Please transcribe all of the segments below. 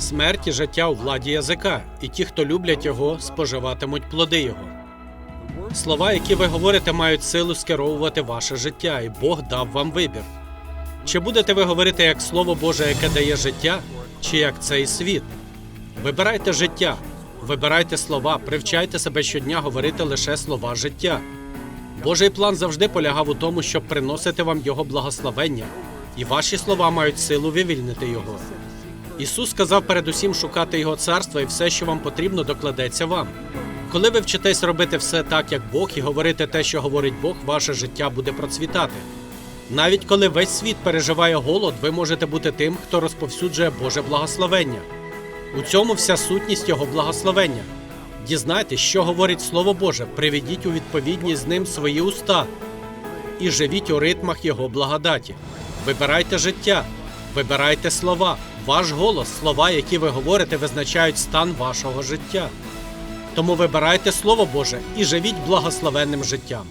Смерть і життя у владі язика, і ті, хто люблять його, споживатимуть плоди його. Слова, які ви говорите, мають силу скеровувати ваше життя, і Бог дав вам вибір. Чи будете ви говорити як Слово Боже, яке дає життя, чи як цей світ? Вибирайте життя, вибирайте слова, привчайте себе щодня говорити лише слова життя. Божий план завжди полягав у тому, щоб приносити вам Його благословення, і ваші слова мають силу вивільнити Його. Ісус сказав передусім шукати Його царства, і все, що вам потрібно, докладеться вам. Коли ви вчитесь робити все так, як Бог, і говорити те, що говорить Бог, ваше життя буде процвітати. Навіть коли весь світ переживає голод, ви можете бути тим, хто розповсюджує Боже благословення. У цьому вся сутність Його благословення. Дізнайтесь, що говорить Слово Боже, приведіть у відповідність з ним свої уста і живіть у ритмах Його благодаті. Вибирайте життя, вибирайте слова. Ваш голос, слова, які ви говорите, визначають стан вашого життя. Тому вибирайте Слово Боже і живіть благословенним життям.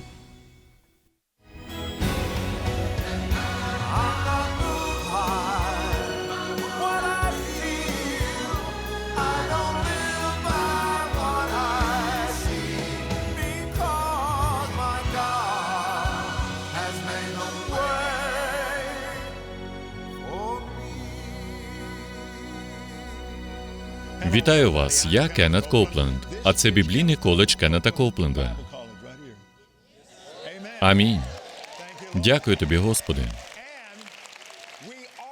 Вітаю вас, я Кеннет Копленд, а це біблійний коледж Кеннета Копленда. Амінь. Дякую тобі, Господи.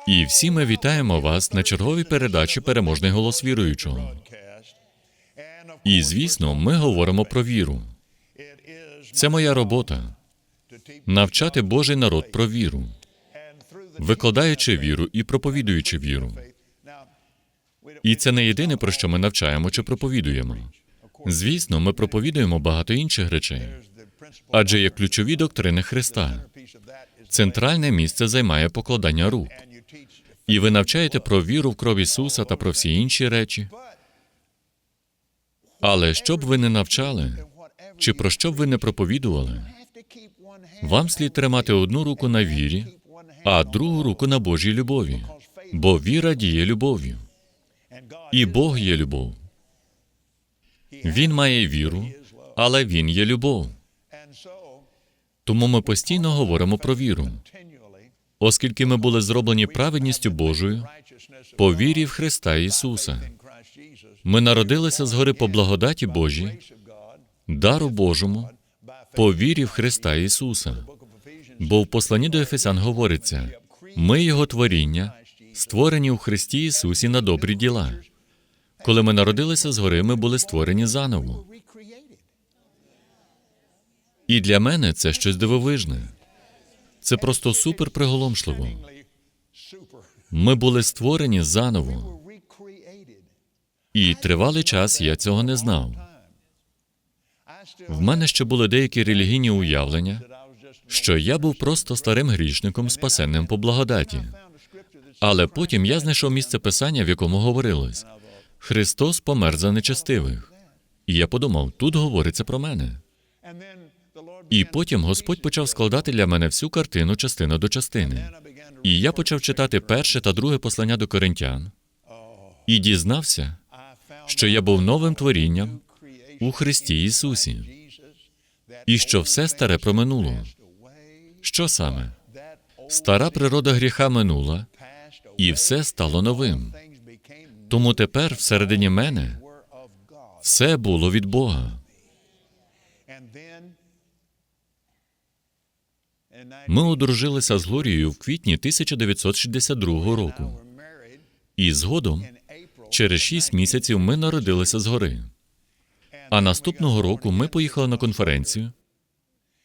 І всі ми вітаємо вас на черговій передачі Переможний голос віруючого. І звісно, ми говоримо про віру. Це моя робота навчати Божий народ про віру, викладаючи віру і проповідуючи віру. І це не єдине, про що ми навчаємо чи проповідуємо. Звісно, ми проповідуємо багато інших речей, адже є ключові доктрини Христа. Центральне місце займає покладання рук. І ви навчаєте про віру в кров Ісуса та про всі інші речі. Але що б ви не навчали, чи про що б ви не проповідували, вам слід тримати одну руку на вірі, а другу руку на Божій любові, бо віра діє любов'ю. І Бог є любов. Він має віру, але Він є любов. Тому ми постійно говоримо про віру, оскільки ми були зроблені праведністю Божою по вірі в Христа Ісуса. Ми народилися згори по благодаті Божій, дару Божому, по вірі в Христа Ісуса. Бо в посланні до Ефесян говориться: ми Його творіння, створені у Христі Ісусі на добрі діла. Коли ми народилися згори, ми були створені заново. І для мене це щось дивовижне. Це просто супер приголомшливо. Ми були створені заново, і тривалий час я цього не знав. В мене ще були деякі релігійні уявлення, що я був просто старим грішником, спасенним по благодаті. Але потім я знайшов місце писання, в якому говорилось: Христос помер за нечестивих. І я подумав, тут говориться про мене. І потім Господь почав складати для мене всю картину частина до частини. І я почав читати перше та друге послання до коринтян і дізнався, що я був новим творінням у Христі Ісусі, і що все старе проминуло. Що саме? Стара природа гріха минула, і все стало новим. Тому тепер всередині мене все було від Бога. Ми одружилися з Глорією в квітні 1962 року. І згодом, через шість місяців, ми народилися згори. А наступного року ми поїхали на конференцію,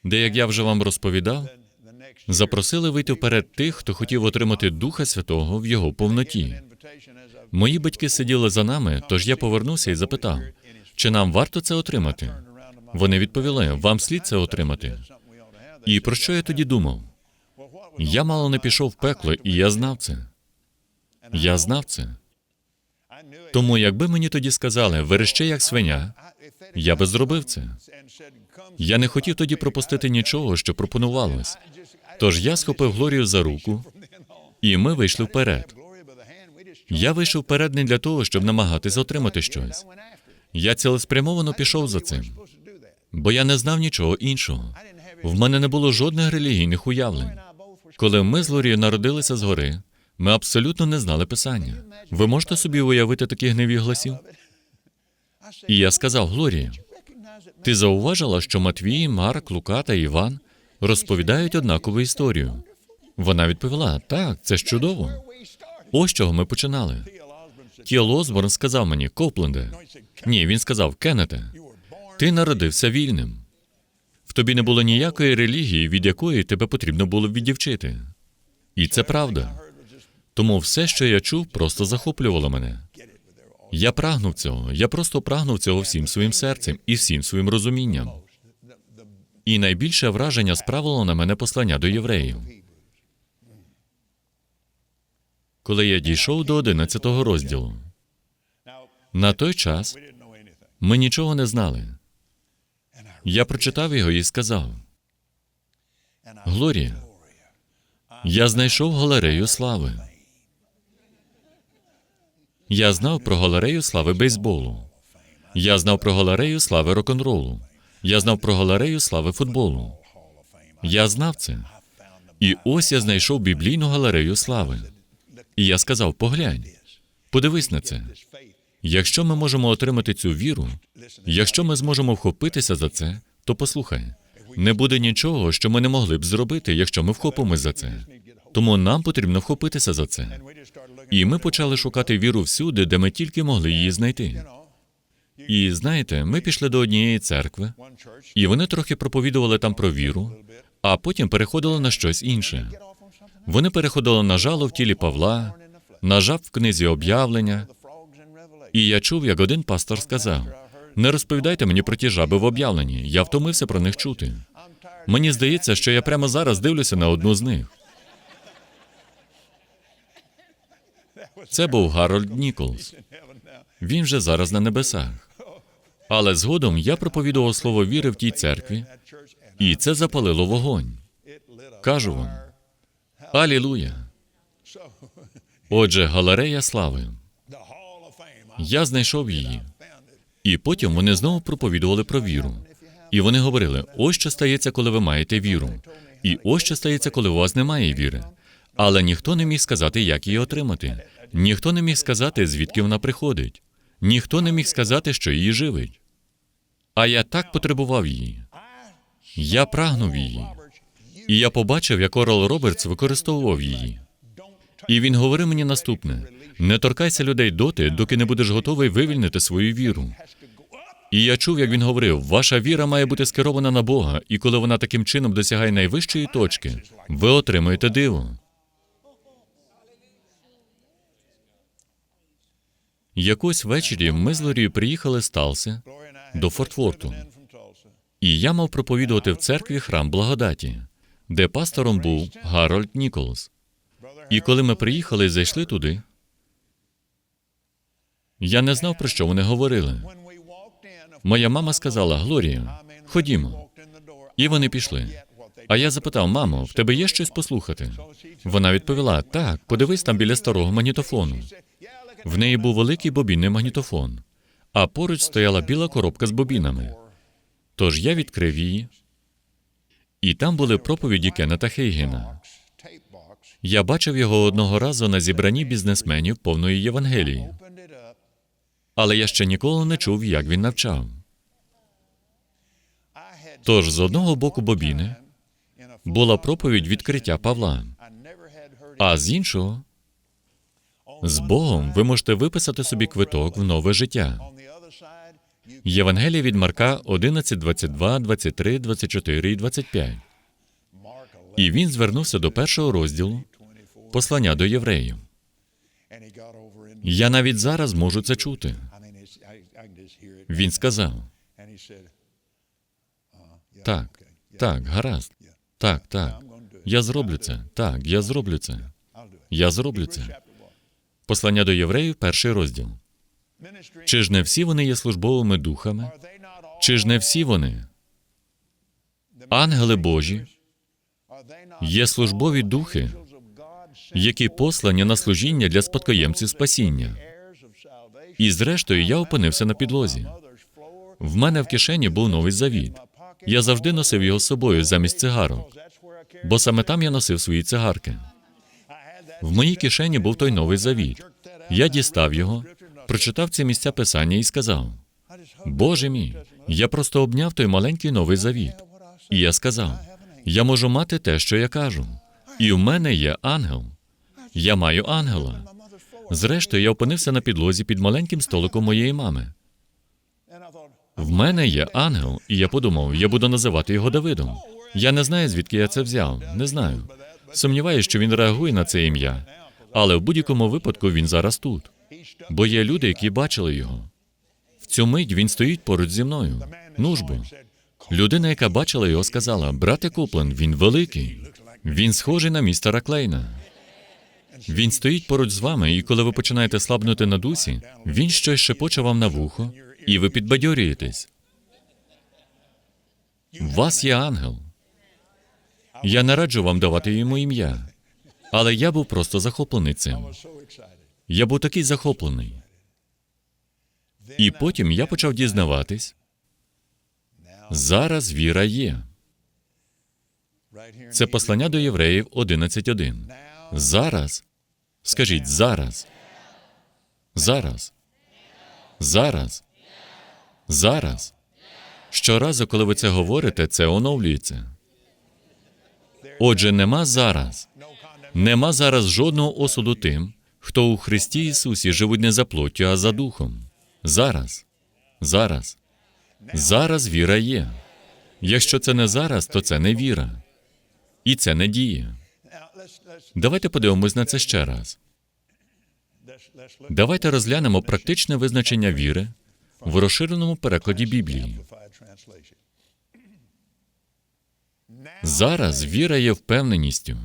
де, як я вже вам розповідав, запросили вийти вперед тих, хто хотів отримати Духа Святого в його повноті. Мої батьки сиділи за нами, тож я повернувся і запитав, чи нам варто це отримати. Вони відповіли: вам слід це отримати. І про що я тоді думав? Я мало не пішов в пекло, і я знав це. Я знав це. Тому, якби мені тоді сказали, верещи як свиня, я би зробив це. Я не хотів тоді пропустити нічого, що пропонувалось. Тож я схопив Глорію за руку, і ми вийшли вперед. Я вийшов вперед не для того, щоб намагатись отримати щось. Я цілеспрямовано пішов за цим, бо я не знав нічого іншого. В мене не було жодних релігійних уявлень. Коли ми з Лорією народилися згори, ми абсолютно не знали писання. Ви можете собі уявити такі гневі голосів? І я сказав Глорія, ти зауважила, що Матвій, Марк, Лука та Іван розповідають однакову історію. Вона відповіла: так, це ж чудово. Ось чого ми починали. Тіл Осборн сказав мені, Копленде. Ні, він сказав, Кеннете, ти народився вільним. В тобі не було ніякої релігії, від якої тебе потрібно було віддівчити. І це правда. Тому все, що я чув, просто захоплювало мене. Я прагнув цього. Я просто прагнув цього всім своїм серцем і всім своїм розумінням. І найбільше враження справило на мене послання до євреїв. Коли я дійшов до 11 розділу, на той час ми нічого не знали. Я прочитав його і сказав: Глорія, я знайшов галерею слави. Я знав про галерею слави бейсболу. Я знав про галерею слави рок-н-ролу. Я знав про галерею слави футболу. Я знав це. І ось я знайшов біблійну галерею слави. І я сказав: поглянь, подивись на це. Якщо ми можемо отримати цю віру, якщо ми зможемо вхопитися за це, то послухай, не буде нічого, що ми не могли б зробити, якщо ми вхопимось за це. Тому нам потрібно вхопитися за це. І ми почали шукати віру всюди, де ми тільки могли її знайти. І знаєте, ми пішли до однієї церкви, і вони трохи проповідували там про віру, а потім переходили на щось інше. Вони переходили на жало в тілі Павла, на жаб в книзі об'явлення. І я чув, як один пастор сказав: не розповідайте мені про ті жаби в об'явленні. Я втомився про них чути. Мені здається, що я прямо зараз дивлюся на одну з них. Це був Гарольд Ніколс. Він вже зараз на небесах. Але згодом я проповідував слово віри в тій церкві, і це запалило вогонь. Кажу вам. Алілуя. Отже, галерея слави. Я знайшов її. І потім вони знову проповідували про віру. І вони говорили: ось що стається, коли ви маєте віру. І ось що стається, коли у вас немає віри. Але ніхто не міг сказати, як її отримати. Ніхто не міг сказати, звідки вона приходить. Ніхто не міг сказати, що її живить. А я так потребував її. Я прагнув її. І я побачив, як Орел Робертс використовував її. І він говорив мені наступне: не торкайся людей доти, доки не будеш готовий вивільнити свою віру. І я чув, як він говорив: ваша віра має бути скерована на Бога, і коли вона таким чином досягає найвищої точки, ви отримуєте диво. Якось ввечері ми з Лорією приїхали з Талси до Фортфорту. І я мав проповідувати в церкві храм благодаті, де пастором був Гарольд Ніколс. І коли ми приїхали і зайшли туди, я не знав, про що вони говорили. Моя мама сказала: Глорія, ходімо. І вони пішли. А я запитав, мамо, в тебе є щось послухати? Вона відповіла: так, подивись там біля старого магнітофону. В неї був великий бобінний магнітофон, а поруч стояла біла коробка з бобінами. Тож я відкрив її, і там були проповіді Кеннета Хейгена. Я бачив його одного разу на зібранні бізнесменів повної Євангелії, але я ще ніколи не чув, як він навчав. Тож з одного боку бобіни була проповідь відкриття Павла, а з іншого з Богом ви можете виписати собі квиток в нове життя. Євангелія від Марка 11, 22, 23, 24 і 25. І він звернувся до першого розділу послання до євреїв. Я навіть зараз можу це чути. Він сказав: так, так, гаразд. Так, так. Я зроблю це. Так, я зроблю це. Я зроблю це. Послання до євреїв, перший розділ. Чи ж не всі вони є службовими духами? Чи ж не всі вони? Ангели Божі є службові духи, які послані на служіння для спадкоємців спасіння. І зрештою я опинився на підлозі. В мене в кишені був новий завіт. Я завжди носив його з собою замість цигарок, бо саме там я носив свої цигарки. В моїй кишені був той новий завіт. Я дістав його, прочитав ці місця писання і сказав: Боже мій, я просто обняв той маленький новий завіт. І я сказав: я можу мати те, що я кажу. І в мене є ангел. Я маю ангела. Зрештою, я опинився на підлозі під маленьким столиком моєї мами. В мене є ангел, і я подумав, я буду називати його Давидом. Я не знаю, звідки я це взяв. Не знаю. Сумніваюся, що він реагує на це ім'я. Але в будь-якому випадку він зараз тут. Бо є люди, які бачили його. В цю мить він стоїть поруч зі мною. Ну ж бо. Людина, яка бачила його, сказала: брате Коплен, він великий. Він схожий на містера Клейна. Він стоїть поруч з вами, і коли ви починаєте слабнути на дусі, він щось шепоче вам на вухо, і ви підбадьорюєтесь. У вас є ангел. Я не раджу вам давати йому ім'я. Але я був просто захоплений цим. Я був такий захоплений. І потім я почав дізнаватись. Зараз віра є. Це послання до євреїв 11.1. Зараз. Скажіть зараз. Зараз. Зараз. Зараз. Щоразу, коли ви це говорите, це оновлюється. Отже, нема зараз. Нема зараз жодного осуду тим, хто у Христі Ісусі живуть не за плоттю, а за духом. Зараз. Зараз. Зараз віра є. Якщо це не зараз, то це не віра. І це не діє. Давайте подивимось на це ще раз. Давайте розглянемо практичне визначення віри в розширеному перекладі Біблії. Зараз віра є впевненістю,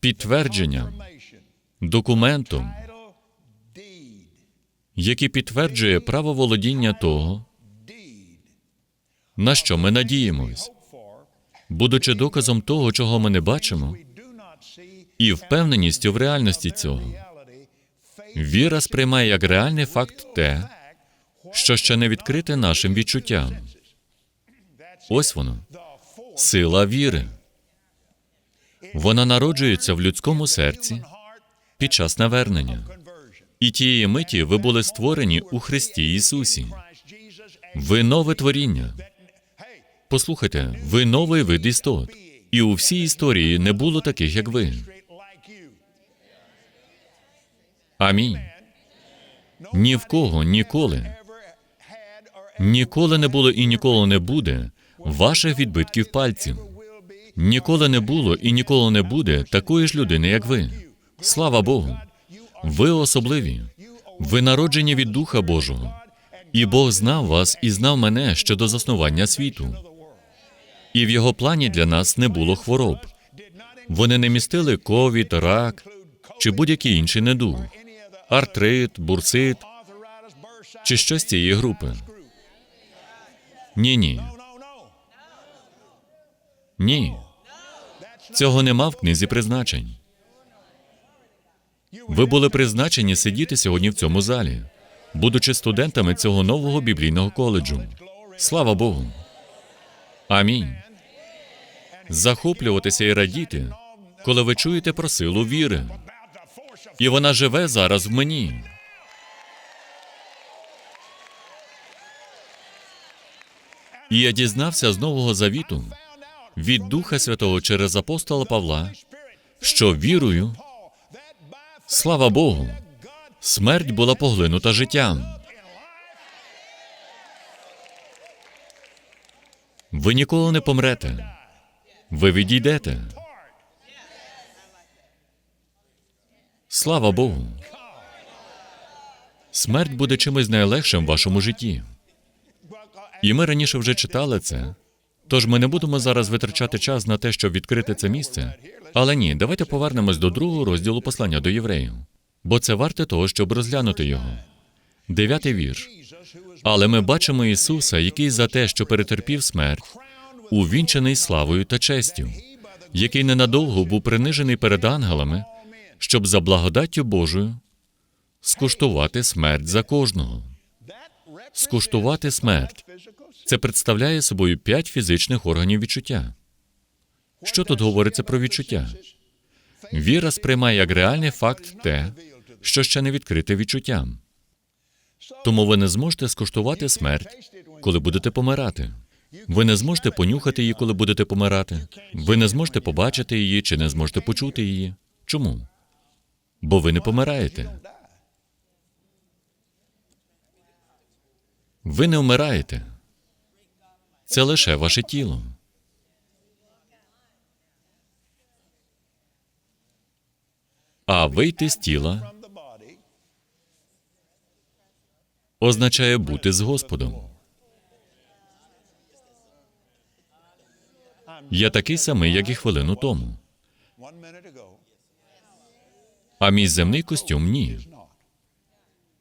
підтвердженням, документом, який підтверджує право володіння того, на що ми надіємось, будучи доказом того, чого ми не бачимо, і впевненістю в реальності цього. Віра сприймає як реальний факт те, що ще не відкрите нашим відчуттям. Ось воно сила віри. Вона народжується в людському серці під час навернення. І тієї миті ви були створені у Христі Ісусі. Ви нове творіння. Послухайте, ви новий вид істот. І у всій історії не було таких, як ви. Амінь. Ні в кого ніколи. Ніколи не було і ніколи не буде ваших відбитків пальців. Ніколи не було і ніколи не буде такої ж людини, як ви. Слава Богу. Ви особливі. Ви народжені від Духа Божого. І Бог знав вас і знав мене ще до заснування світу. І в його плані для нас не було хвороб. Вони не містили ковід, рак чи будь-який інший недуг, артрит, бурсит чи щось цієї групи. Ні, ні. Ні. Цього нема в книзі призначень. Ви були призначені сидіти сьогодні в цьому залі, будучи студентами цього нового біблійного коледжу. Слава Богу. Амінь. Захоплюватися і радіти, коли ви чуєте про силу віри. І вона живе зараз в мені. І я дізнався з Нового Завіту від Духа Святого через апостола Павла, що вірою, слава Богу, смерть була поглинута життям. Ви ніколи не помрете. Ви відійдете. Слава Богу. Смерть буде чимось найлегшим в вашому житті. І ми раніше вже читали це. Тож ми не будемо зараз витрачати час на те, щоб відкрити це місце. Але ні, давайте повернемось до другого розділу послання до євреїв, бо це варте того, щоб розглянути його. Дев'ятий вірш. Але ми бачимо Ісуса, який за те, що перетерпів смерть, увінчений славою та честю, який ненадовго був принижений перед ангелами, щоб за благодаттю Божою скуштувати смерть за кожного. Скуштувати смерть. Це представляє собою п'ять фізичних органів відчуття. Що тут говориться про відчуття? Віра сприймає як реальний факт те, що ще не відкрите відчуттям. Тому ви не зможете скуштувати смерть, коли будете помирати. Ви не зможете понюхати її, коли будете помирати. Ви не зможете побачити її чи не зможете почути її. Чому? Бо ви не помираєте. Ви не вмираєте. Це лише ваше тіло. А вийти з тіла означає бути з Господом. Я такий самий, як і хвилину тому. А мій земний костюм ні.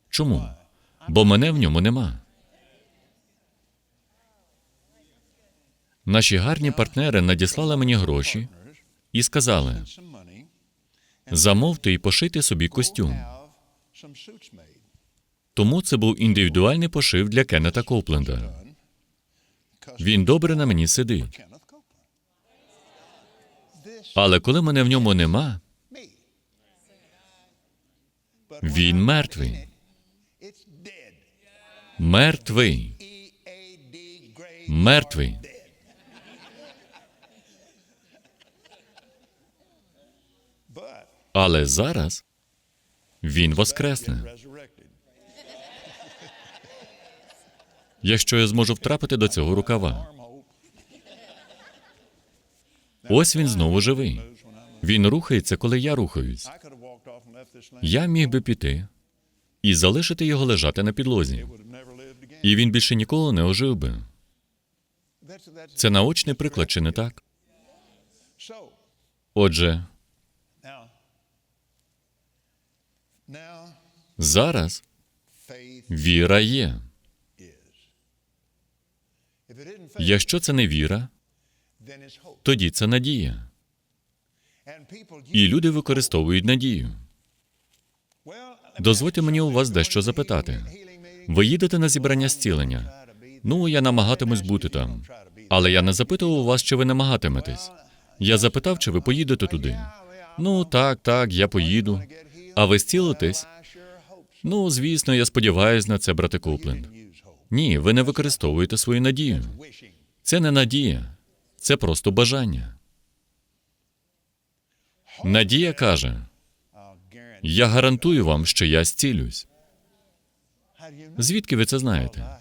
Чому? Бо мене в ньому нема. Наші гарні партнери надіслали мені гроші і сказали: замовте і пошити собі костюм. Тому це був індивідуальний пошив для Кеннета Копленда. Він добре на мені сидить. Але коли мене в ньому нема, він мертвий. Мертвий. Мертвий. Але зараз він воскресне. Якщо я зможу втрапити до цього рукава. Ось він знову живий. Він рухається, коли я рухаюсь. Я міг би піти і залишити його лежати на підлозі. І він більше ніколи не ожив би. Це наочний приклад, чи не так? Отже, зараз віра є. Якщо це не віра, тоді це надія. І люди використовують надію. Дозвольте мені у вас дещо запитати. Ви їдете на зібрання зцілення. Ну, я намагатимусь бути там. Але я не запитував у вас, чи ви намагатиметесь. Я запитав, чи ви поїдете туди. Ну, так, так, я поїду. А ви зцілитесь? Ну, звісно, я сподіваюся на це, брате Копленд. Ні, ви не використовуєте свою надію. Це не надія, це просто бажання. Надія каже: Я гарантую вам, що я зцілюсь. Звідки ви це знаєте?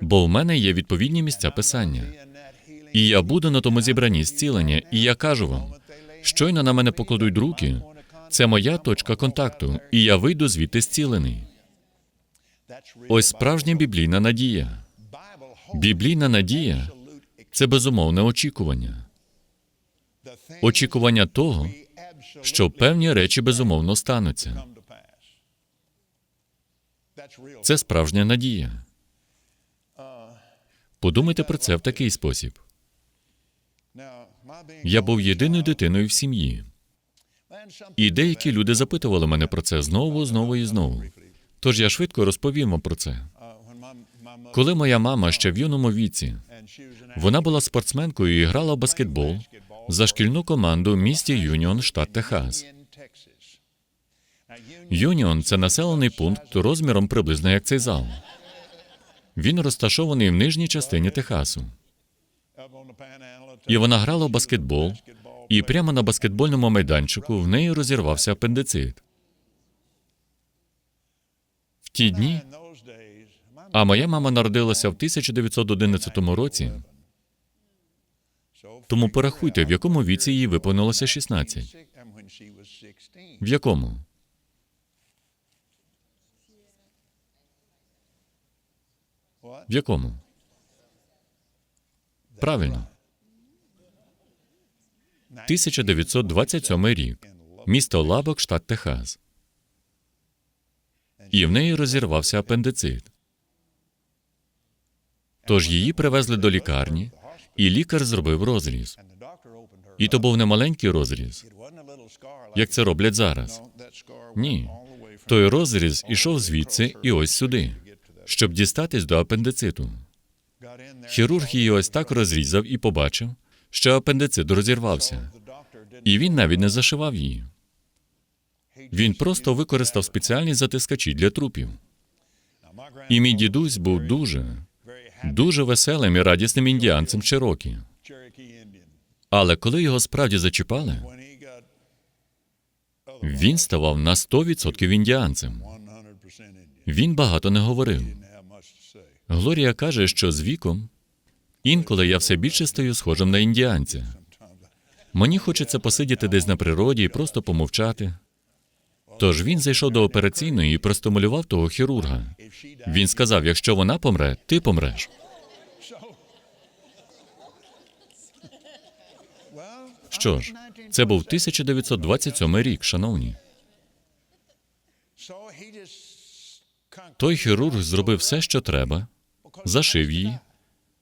Бо в мене є відповідні місця писання. І я буду на тому зібранні зцілення, і я кажу вам, щойно на мене покладуть руки, це моя точка контакту, і я вийду звідти зцілений. Ось справжня біблійна надія. Біблійна надія це безумовне очікування. Очікування того, що певні речі безумовно стануться. Це справжня надія. Подумайте про це в такий спосіб. Я був єдиною дитиною в сім'ї, і деякі люди запитували мене про це знову, знову і знову. Тож я швидко розповім вам про це. Коли моя мама ще в юному віці, вона була спортсменкою і грала в баскетбол за шкільну команду в місті Юніон, штат Техас. Юніон це населений пункт розміром приблизно як цей зал. Він розташований в нижній частині Техасу. І вона грала в баскетбол, і прямо на баскетбольному майданчику в неї розірвався апендицит. В ті дні, а моя мама народилася в 1911 році, тому порахуйте, в якому віці їй виповнилося 16. В якому? В якому? Правильно. 1927 рік. Місто Лабок, штат Техас. І в неї розірвався апендицит. Тож її привезли до лікарні, і лікар зробив розріз. І то був не маленький розріз, як це роблять зараз. Ні. Той розріз ішов звідси і ось сюди, щоб дістатись до апендициту. Хірург її ось так розрізав і побачив, що апендицит розірвався, і він навіть не зашивав її. Він просто використав спеціальні затискачі для трупів. І мій дідусь був дуже, дуже веселим і радісним індіанцем Чирокі. Але коли його справді зачіпали, він ставав на 100% індіанцем. Він багато не говорив. Глорія каже, що з віком інколи я все більше стаю схожим на індіанця. Мені хочеться посидіти десь на природі і просто помовчати. Тож він зайшов до операційної і простимулював того хірурга. Він сказав: якщо вона помре, ти помреш. Що ж, це був 1927 рік, шановні. Той хірург зробив все, що треба, зашив її,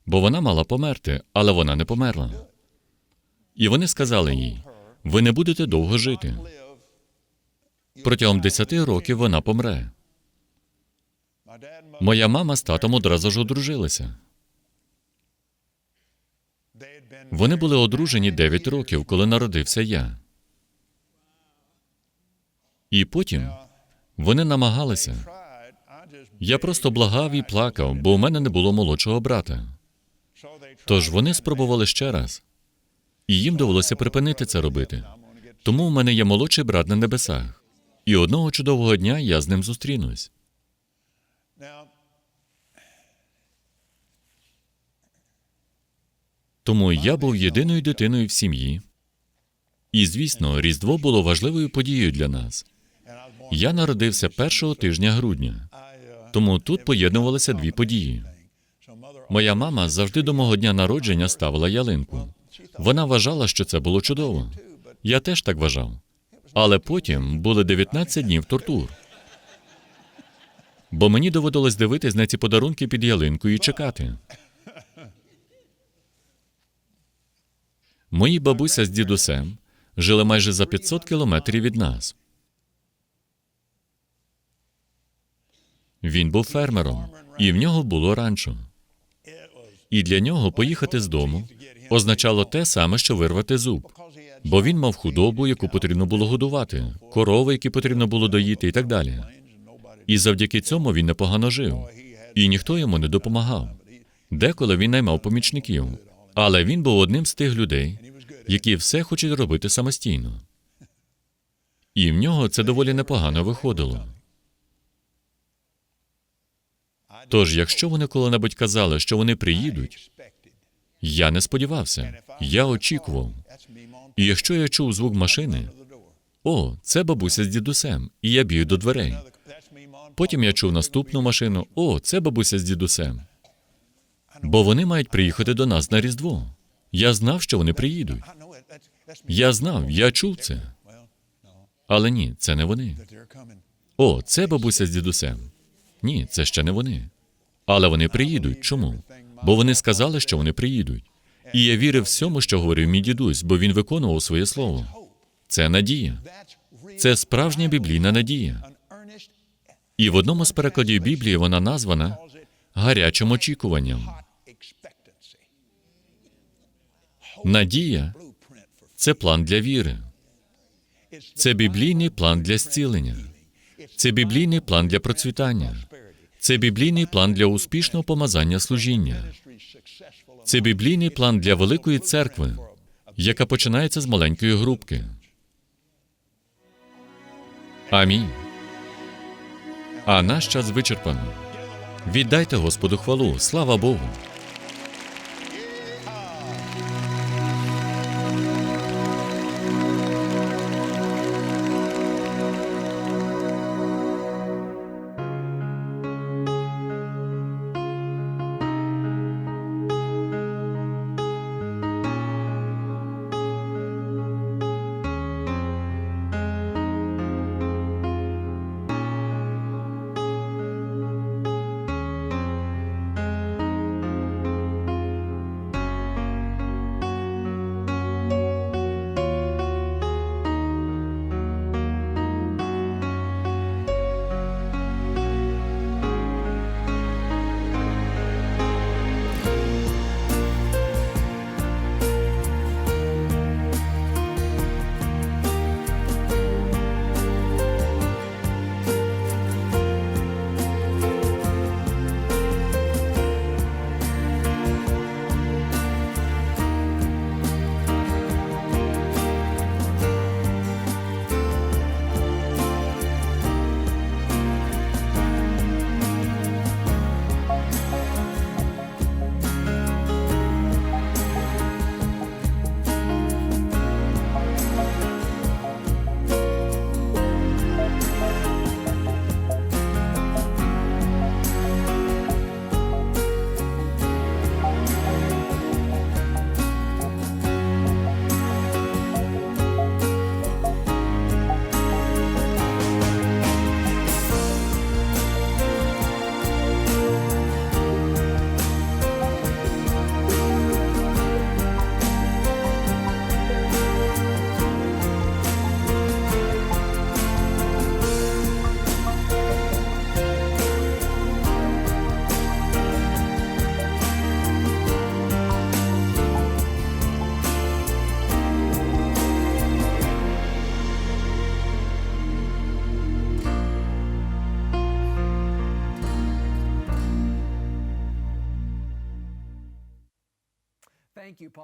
бо вона мала померти, але вона не померла. І вони сказали їй: ви не будете довго жити. Протягом 10 років вона помре. Моя мама з татом одразу ж одружилися. Вони були одружені 9 років, коли народився я. І потім вони намагалися. Я просто благав і плакав, бо у мене не було молодшого брата. Тож вони спробували ще раз, і їм довелося припинити це робити. Тому в мене є молодший брат на небесах. І одного чудового дня я з ним зустрінусь. Тому я був єдиною дитиною в сім'ї. І, звісно, Різдво було важливою подією для нас. Я народився першого тижня грудня, тому тут поєднувалися дві події. Моя мама завжди до мого дня народження ставила ялинку. Вона вважала, що це було чудово. Я теж так вважав. Але потім були 19 днів тортур. Бо мені доводилось дивитись на ці подарунки під ялинкою і чекати. Мої бабуся з дідусем жили майже за 500 кілометрів від нас. Він був фермером, і в нього було ранчо. І для нього поїхати з дому означало те саме, що вирвати зуб. Бо він мав худобу, яку потрібно було годувати, корови, які потрібно було доїти, і так далі. І завдяки цьому він непогано жив, і ніхто йому не допомагав. Деколи він наймав помічників, але він був одним з тих людей, які все хочуть робити самостійно. І в нього це доволі непогано виходило. Тож, якщо вони коли-небудь казали, що вони приїдуть, я не сподівався, я очікував. І якщо я чув звук машини, о, це бабуся з дідусем, і я б'ю до дверей. Потім я чув наступну машину, о, це бабуся з дідусем. Бо вони мають приїхати до нас на Різдво. Я знав, що вони приїдуть. Я знав, я чув це. Але ні, це не вони. О, це бабуся з дідусем. Ні, це ще не вони. Але вони приїдуть. Чому? Бо вони сказали, що вони приїдуть. І я вірив всьому, що говорив мій дідусь, бо він виконував своє слово. Це надія. Це справжня біблійна надія. І в одному з перекладів Біблії вона названа гарячим очікуванням. Надія це план для віри. Це біблійний план для зцілення. Це біблійний план для процвітання. Це біблійний план для успішного помазання служіння. Це біблійний план для великої церкви, яка починається з маленької групки. Амінь. А наш час вичерпано. Віддайте Господу хвалу. Слава Богу.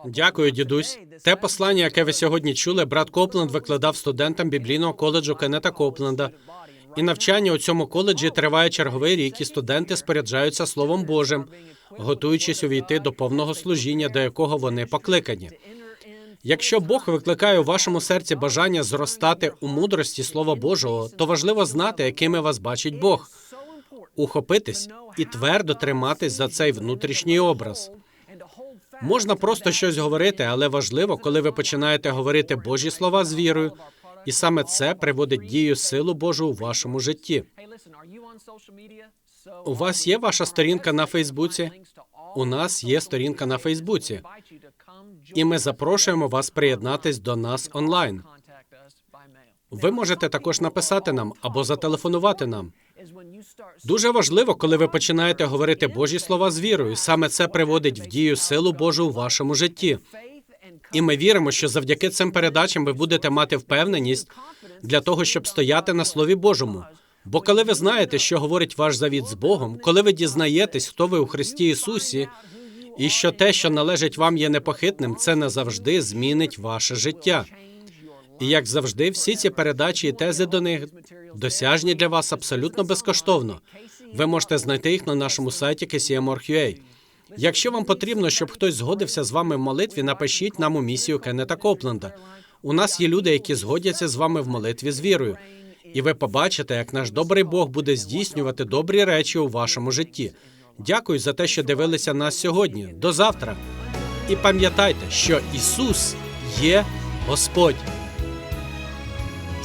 Дякую, дідусь. Те послання, яке ви сьогодні чули, брат Копленд викладав студентам біблійного коледжу Кеннета Копленда. І навчання у цьому коледжі триває черговий рік, і студенти споряджаються Словом Божим, готуючись увійти до повного служіння, до якого вони покликані. Якщо Бог викликає у вашому серці бажання зростати у мудрості Слова Божого, то важливо знати, якими вас бачить Бог, ухопитись і твердо триматись за цей внутрішній образ. Можна просто щось говорити, але важливо, коли ви починаєте говорити Божі слова з вірою, і саме це приводить дію силу Божу у вашому житті. У вас є ваша сторінка на Фейсбуці? У нас є сторінка на Фейсбуці, і ми запрошуємо вас приєднатись до нас онлайн. Ви можете також написати нам або зателефонувати нам. Дуже важливо, коли ви починаєте говорити Божі слова з вірою. Саме це приводить в дію силу Божу у вашому житті. І ми віримо, що завдяки цим передачам ви будете мати впевненість для того, щоб стояти на Слові Божому. Бо коли ви знаєте, що говорить ваш завіт з Богом, коли ви дізнаєтесь, хто ви у Христі Ісусі, і що те, що належить вам, є непохитним, це назавжди змінить ваше життя. І як завжди, всі ці передачі і тези до них досяжні для вас абсолютно безкоштовно. Ви можете знайти їх на нашому сайті KCM.org.ua. Якщо вам потрібно, щоб хтось згодився з вами в молитві, напишіть нам у місію Кеннета Копленда. У нас є люди, які згодяться з вами в молитві з вірою. І ви побачите, як наш добрий Бог буде здійснювати добрі речі у вашому житті. Дякую за те, що дивилися нас сьогодні. До завтра. І пам'ятайте, що Ісус є Господь.